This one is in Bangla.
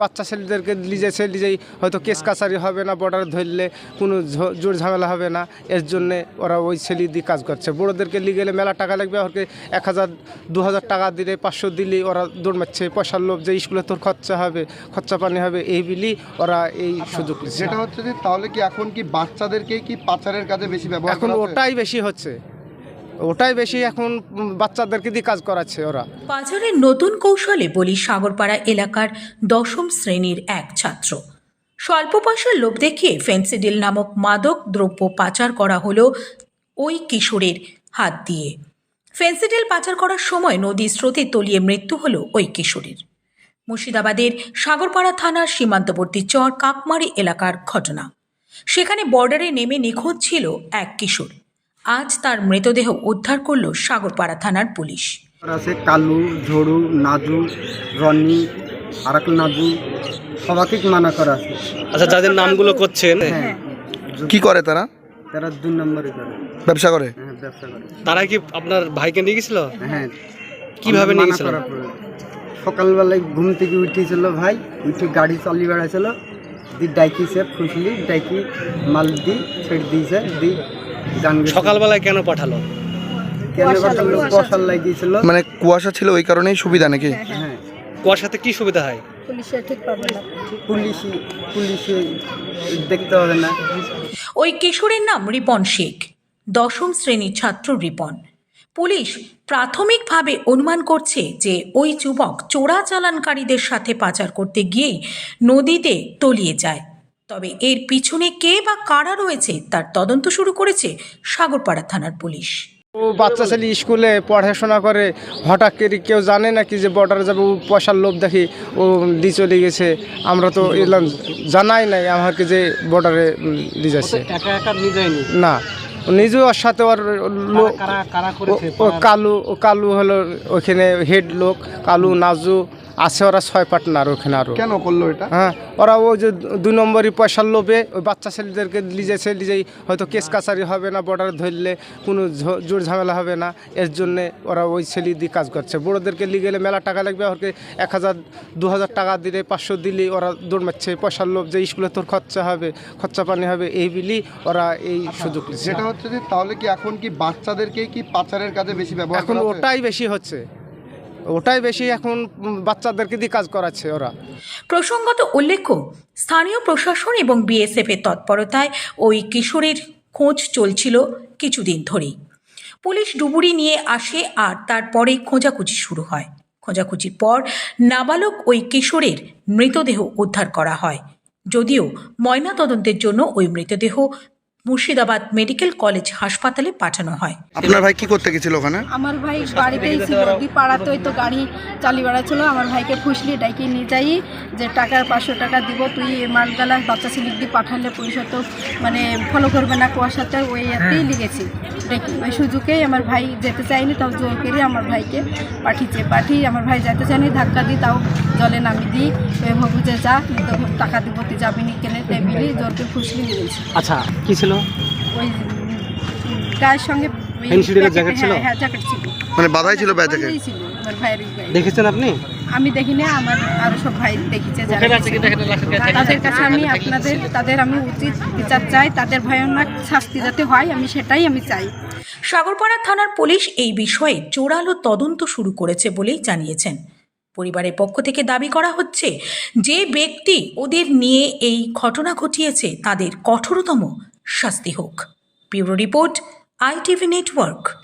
বাচ্চা ছেলেদেরকে লিজে লিজেছে লিজেই হয়তো কেস কাছারি হবে না বর্ডার ধরলে কোনো জোর ঝামেলা হবে না। এর জন্যে ওরা ওই ছেলে দিয়ে কাজ করছে। বড়োদেরকে লিয়ে গেলে মেলা টাকা লাগবে ওকে এক হাজার দু হাজার টাকা দিলে পাঁচশো দিলে ওরা দৌড় মারছে। পয়সার লোভ যে স্কুলে তোর খরচা হবে খরচা পানি হবে এই বিলি ওরা এই সুযোগ যেটা হচ্ছে তাহলে কি এখন কি বাচ্চাদেরকে কি পাচারের কাজে বেশি ব্যবহার এখন ওটাই বেশি হচ্ছে। ওটাই বেশি এখন বাচ্চাদেরকে দিয়ে কাজ করাচ্ছে ওরা। পাচারের নতুন কৌশলে বলি সাগরপাড়া এলাকার দশম শ্রেণির এক ছাত্র। স্বল্প পয়সার লোভ দেখিয়ে ফেন্সিডিল নামক মাদক দ্রব্য পাচার করা হলো ওই কিশোরের হাত দিয়ে। ফেন্সিডিল পাচার করার সময় নদীর স্রোতে তলিয়ে মৃত্যু হলো ওই কিশোরের। মুর্শিদাবাদের সাগরপাড়া থানার সীমান্তবর্তী চর কাকমারি এলাকার ঘটনা। সেখানে বর্ডারে নেমে নিখোঁজ ছিল এক কিশোর। আজ তার মৃতদেহ উদ্ধার করল সাগরপাড়া থানার পুলিশ। আছে কালু ঝড়ু নাজু রনি আরাক নাজু সবাইকে মানা করা আছে। আচ্ছা যাদের নামগুলো করছেন। হ্যাঁ। কি করে তারা? তারা দুই নম্বরে করে। ব্যবসা করে? হ্যাঁ ব্যবসা করে। তারা কি আপনার ভাইকে নিয়ে গেছিল? হ্যাঁ। কীভাবে নিয়ে গেছিল? সকালবেলায় ঘুম থেকে উঠেছিল ভাই উঠে গাড়ি চালিয়ে বেড়াইছিল। দি ডাইকি সে ফুসলি ডাইকি মাল দি ছেড়ে দিয়েছে। দি। সকালবেলায় কেন পাঠালো? মানে কুয়াশা ছিল ওই কারণেই সুবিধা নাকি? হ্যাঁ কুয়াশাতে কি সুবিধা হয়? পুলিশি দেখতে হবে না। ওই কিশোরের নাম রিপন শেখ দশম শ্রেণির ছাত্র রিপন। পুলিশ প্রাথমিকভাবে অনুমান করছে যে ওই যুবক চোরাচালানকারীদের সাথে পাচার করতে গিয়েই নদীতে তলিয়ে যায়। তবে এর পিছনে কে বা কারা রয়েছে তার তদন্ত শুরু করেছে সাগরপাড়া থানার পুলিশ। ও বাচ্চা ছেলে স্কুলে পড়াশোনা করে হঠাৎ করে কেউ জানে না কি যে বর্ডারে যাবে ও পয়সার লোভ দেখি ও দিয়ে চলে গেছে। আমরা তো এলাম জানাই নাই আমাকে যে বর্ডারে দিয়ে যাচ্ছে। একা একা না নিজে ওর সাথে ওর ও কালু কালু হলো ওখানে হেড লোক কালু নাজু আছে ওরা ছয় পার্টনার ওখানে আরও কেন করল এটা? হ্যাঁ ওরা ওই যে দুই নম্বরই পয়সার লোভে ওই বাচ্চা ছেলেদেরকে লিজেছে লিজেই হয়তো কেস কাছারি হবে না বর্ডার ধরলে কোনো জোর ঝামেলা হবে না। এর জন্যে ওরা ওই ছেলে দিয়ে কাজ করছে। বড়োদেরকে লিয়ে গেলে মেলা টাকা লাগবে ওকে এক হাজার দু হাজার টাকা দিলে পাঁচশো দিলে ওরা দৌড় মারছে। পয়সার লোভ যে স্কুলে তোর খরচা হবে খরচা পানি হবে এই বিলি ওরা এই সুযোগ নিচ্ছে। যেটা হচ্ছে যে তাহলে কি এখন কি বাচ্চাদেরকে কি পাচারের কাজে বেশি ব্যবহার এখন ওটাই বেশি হচ্ছে। ওটাই বেশি এখন বাচ্চাদেরকে দিয়ে কাজ করাচ্ছে ওরা। প্রসঙ্গত উল্লেখ্য, স্থানীয় প্রশাসন এবং বিএসএফ এর তৎপরতায় ওই কিশোরের খোঁজ চলছিল কিছুদিন ধরেই। পুলিশ ডুবুরি নিয়ে আসে আর তারপরে খোঁজাখুঁজি শুরু হয়। খোঁজাখুঁজির পর নাবালক ওই কিশোরের মৃতদেহ উদ্ধার করা হয়। যদিও ময়নাতদন্তের জন্য ওই মৃতদেহ মুর্শিদাবাদ মেডিকেল কলেজ হাসপাতালে পাঠানো হয়। আপনার ভাই কি করতে গেছিল ওখানে? আমার ভাই বাড়িতেই ছিল দি পাড়াতেই তো গাড়ি চালিয়ে বেড়াচ্ছিল। আমার ভাইকে ফুসলি ডাইকে নিয়ে যাই যে টাকা পাঁচশো টাকা দিব তুই এই মালগালা বাচ্চা ছেলেক দিয়ে পাঠালে পয়সা তো মানে ফলো করবে না কুয়াশাতে ওই এতেই লিগেছি ডেকে ওই সুযোগেই আমার ভাই যেতে চায়নি তাও জোর করে আমার ভাইকে পাঠিয়েছে। পাঠিয়ে আমার ভাই যেতে চায়নি ধাক্কা দিই তাও জলে নামিয়ে দিই। ওই ভাবু যে যা টাকা দিব তুই যাবি নি কেনে টেবিলে জোর করে ফুসলি নিয়েছি আচ্ছা কি ছিল ওই গায়ের সঙ্গে ওই পেন্সিলের জ্যাকেট ছিল? হ্যাঁ, হ্যাঁ জ্যাকেট ছিল। মানে বাধাই ছিল ব্যাটাকে বাঁধাই ছিল আমার ভাইয়ের গায়ে। দেখেছেন আপনি? আমি দেখিনি আমার আরও সব ভাই দেখেছে যারা তাদের কাছে আমি আপনাদের তাদের আমি উচিত বিচার চাই তাদের ভয়ানক শাস্তি যাতে হয় আমি সেটাই আমি চাই। সাগরপাড়া থানার পুলিশ এই বিষয়ে জোরালো তদন্ত শুরু করেছে বলেই জানিয়েছেন। পরিবারের পক্ষ থেকে দাবি করা হচ্ছে যে ব্যক্তি ওদের নিয়ে এই ঘটনা ঘটিয়েছে তাদের কঠোরতম শাস্তি হোক। Bureau report ITV network.